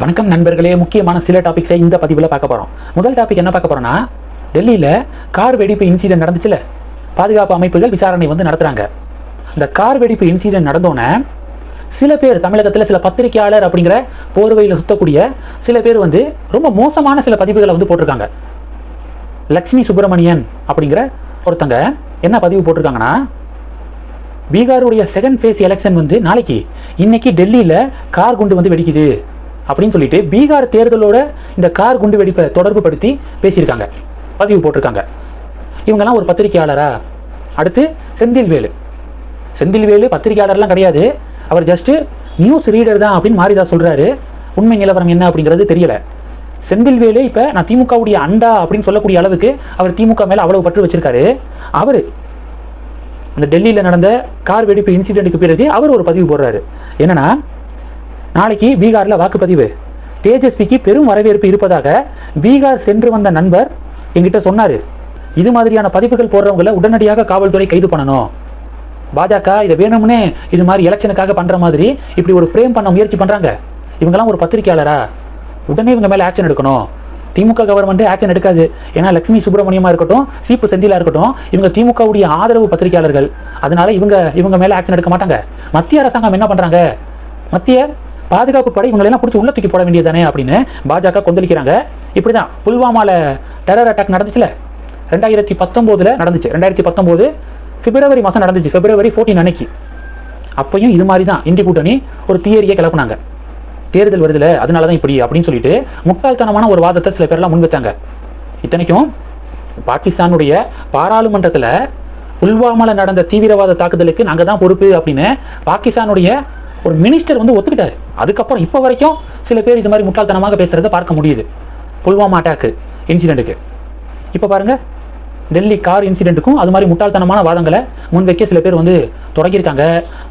வணக்கம் நண்பர்களே முக்கியமான சில டாபிக்ஸை இந்த பதிவில் பார்க்க போகிறோம் முதல் டாபிக் என்ன பார்க்க போகிறோன்னா டெல்லியில் கார் வெடிப்பு இன்சிடென்ட் நடந்துச்சுல. பாதுகாப்பு அமைப்புகள் விசாரணை வந்து நடத்துகிறாங்க இந்த கார் வெடிப்பு இன்சிடென்ட் நடந்தோன்னே சில பேர் தமிழகத்தில் சில பத்திரிகையாளர் அப்படிங்கிற போர்வையில் சுத்தக்கூடிய சில பேர் வந்து ரொம்ப மோசமான சில பதிவுகளை வந்து போட்டிருக்காங்க. லக்ஷ்மி சுப்பிரமணியன் அப்படிங்கிற ஒருத்தங்க என்ன பதிவு போட்டிருக்காங்கன்னா பீகாருடைய செகண்ட் ஃபேஸ் எலெக்ஷன் வந்து நாளைக்கு இன்னைக்கு டெல்லியில் கார் குண்டு வந்து வெடிக்குது. அப்படின்னு சொல்லிட்டு பீகார் தேர்தலோட இந்த கார் குண்டு வெடிப்பை தொடர்பு படுத்தி பேசியிருக்காங்க. பதிவு போட்டிருக்காங்க. இவங்கெல்லாம் ஒரு பத்திரிகையாளரா? அடுத்து செந்தில்வேலு செந்தில்வேலு பத்திரிகையாளர்லாம் கிடையாது. அவர் ஜஸ்ட் நியூஸ் ரீடர் தான் அப்படின்னு மாரிதா சொல்றாரு. உண்மை நிலவரம் என்ன அப்படிங்கிறது தெரியல. செந்தில்வேலு இப்போ நான் திமுகவுடைய அண்டா அப்படின்னு சொல்லக்கூடிய அளவுக்கு அவர் திமுக மேலே அவ்வளவு பற்று வச்சிருக்காரு. அவர் அந்த டெல்லியில் நடந்த கார் வெடிப்பு இன்சிடென்ட்டுக்கு பிறகு அவர் ஒரு பதிவு போடுறாரு. என்னன்னா நாளைக்கு பீகாரில் வாக்குப்பதிவு. தேஜஸ்விக்கு பெரும் வரவேற்பு இருப்பதாக பீகார் சென்று வந்த நண்பர் என்கிட்ட சொன்னார். இது மாதிரியான பதிவுகள் போடுறவங்கள உடனடியாக காவல்துறை கைது பண்ணணும். பாஜக இதை வேணும்னே இது மாதிரி எலெக்ஷனுக்காக பண்ணுற மாதிரி இப்படி ஒரு ஃப்ரேம் பண்ண முயற்சி பண்ணுறாங்க இவங்கெல்லாம் ஒரு பத்திரிகையாளரா? உடனே இவங்க மேலே ஆக்ஷன் எடுக்கணும். திமுக கவர்மெண்ட் ஆக்ஷன் எடுக்காது. ஏன்னா லட்சுமி சுப்பிரமணியமாக இருக்கட்டும் சீப்பு செந்திலா இருக்கட்டும் இவங்க திமுகவுடைய ஆதரவு பத்திரிகையாளர்கள். அதனால இவங்க இவங்க மேலே ஆக்ஷன் எடுக்க மாட்டாங்க. மத்திய அரசாங்கம் என்ன பண்ணுறாங்க மத்திய பாதுகாப்பு படை இவங்களெல்லாம் பிடிச்சி உள்ள தூக்கி போட வேண்டியதானே அப்படின்னு பாஜக கொந்தளிக்கிறாங்க. இப்படி தான் புல்வாமாவில் டெரர் அட்டாக் நடந்துச்சுல? ரெண்டாயிரத்தி பத்தொம்போதில் நடந்துச்சு. ரெண்டாயிரத்தி பத்தொம்போது பிப்ரவரி மாதம் நடந்துச்சு. பிப்ரவரி ஃபோர்டீன் அன்னைக்கு. அப்பையும் இது மாதிரி தான் இந்தி கூட்டணி ஒரு தியரியை கிளப்புனாங்க. தேர்தல் வருதுல அதனால தான் இப்படி அப்படின்னு சொல்லிட்டு முட்டாள்தனமான ஒரு வாதத்தை சில பேர்லாம் முன்வைச்சாங்க. இத்தனைக்கும் பாகிஸ்தானுடைய பாராளுமன்றத்தில் புல்வாமாவில் நடந்த தீவிரவாத தாக்குதலுக்கு நாங்கள் தான் பொறுப்பு அப்படின்னு பாகிஸ்தானுடைய ஒரு மினிஸ்டர் வந்து ஒத்துக்கிட்டாரு. அதுக்கப்புறம் இப்போ வரைக்கும் சில பேர் இது மாதிரி முட்டாள்தனமாக பேசுகிறத பார்க்க முடியுது. புல்வாமா அட்டாக்கு இன்சிடென்ட்டுக்கு இப்போ பாருங்க டெல்லி கார் இன்சிடெண்ட்டுக்கும் அது மாதிரி முட்டாள்தனமான வாதங்களை முன்வைக்க சில பேர் வந்து தொடங்கியிருக்காங்க.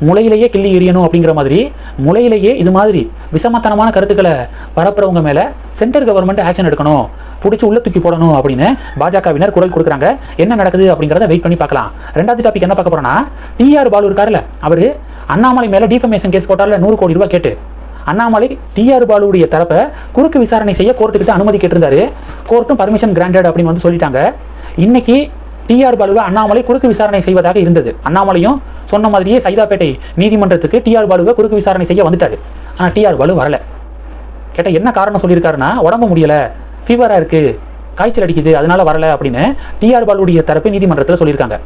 முளையிலேயே கிள்ளி எறியணும் அப்படிங்கிற மாதிரி முளையிலேயே இது மாதிரி விஷமத்தனமான கருத்துக்களை பரப்புறவங்க மேலே சென்ட்ரல் கவர்மெண்ட் ஆக்ஷன் எடுக்கணும். பிடிச்சி உள்ள தூக்கி போடணும் அப்படின்னு பாஜகவினர் குரல் கொடுக்குறாங்க. என்ன நடக்குது அப்படிங்கிறத வெயிட் பண்ணி பார்க்கலாம். ரெண்டாவது டாபிக் என்ன பார்க்க போறோம்னா டிஆர் பாலு இருக்காருல்ல அவர் அண்ணாமலை மேலே டிஃபமேஷன் கேஸ் போட்டால நூறு கோடி ரூபாய் கேட்டு. அண்ணாமலை டிஆர் பாலுவுடைய தரப்பை குறுக்கு விசாரணை செய்ய கோர்ட்டுக்கிட்ட அனுமதி கேட்டிருந்தாரு. கோர்ட்டும் பர்மிஷன் கிராண்டட் அப்படின்னு வந்து சொல்லிட்டாங்க. இன்னைக்கு டிஆர் பாலுவை அண்ணாமலை குறுக்கு விசாரணை செய்வதாக இருந்தது. அண்ணாமலையும் சொன்ன மாதிரியே சைதாப்பேட்டை நீதிமன்றத்துக்கு டிஆர் பாலுவை குறுக்கு விசாரணை செய்ய வந்துட்டாரு. ஆனால் டிஆர் பாலு வரல. கேட்டால் என்ன காரணம் சொல்லியிருக்காருன்னா உடம்பு முடியலை ஃபீவராக இருக்குது காய்ச்சல் அடிக்குது அதனால வரல அப்படின்னு டிஆர் பாலுடைய தரப்பு நீதிமன்றத்தில் சொல்லியிருக்காங்க.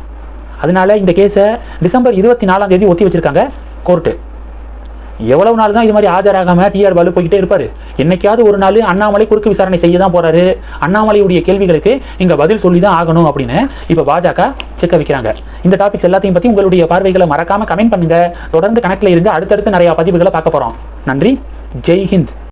அதனால இந்த கேஸை டிசம்பர் இருபத்தி நாலாம் தேதி ஒத்தி வச்சிருக்காங்க கோர்ட்டு எவ்வளவு நாள் தான் இது மாதிரி ஆஜராகாமல் டிஆர் பாலு போய்கிட்டே இருப்பார்? என்னைக்காவது ஒரு நாள் அண்ணாமலை குறுக்கு விசாரணை செய்ய தான் போறாரு. அண்ணாமலையுடைய கேள்விகளுக்கு இங்கே பதில் சொல்லி தான் ஆகணும் அப்படின்னு இப்போ பாஜக செக்க வைக்கிறாங்க. இந்த டாபிக்ஸ் எல்லாத்தையும் பற்றி உங்களுடைய பார்வைகளை மறக்காம கமெண்ட் பண்ணுங்க. தொடர்ந்து கணக்கில் இருந்து அடுத்தடுத்து நிறைய பதிவுகளை பார்க்க போகிறோம் நன்றி. ஜெய் ஹிந்த்.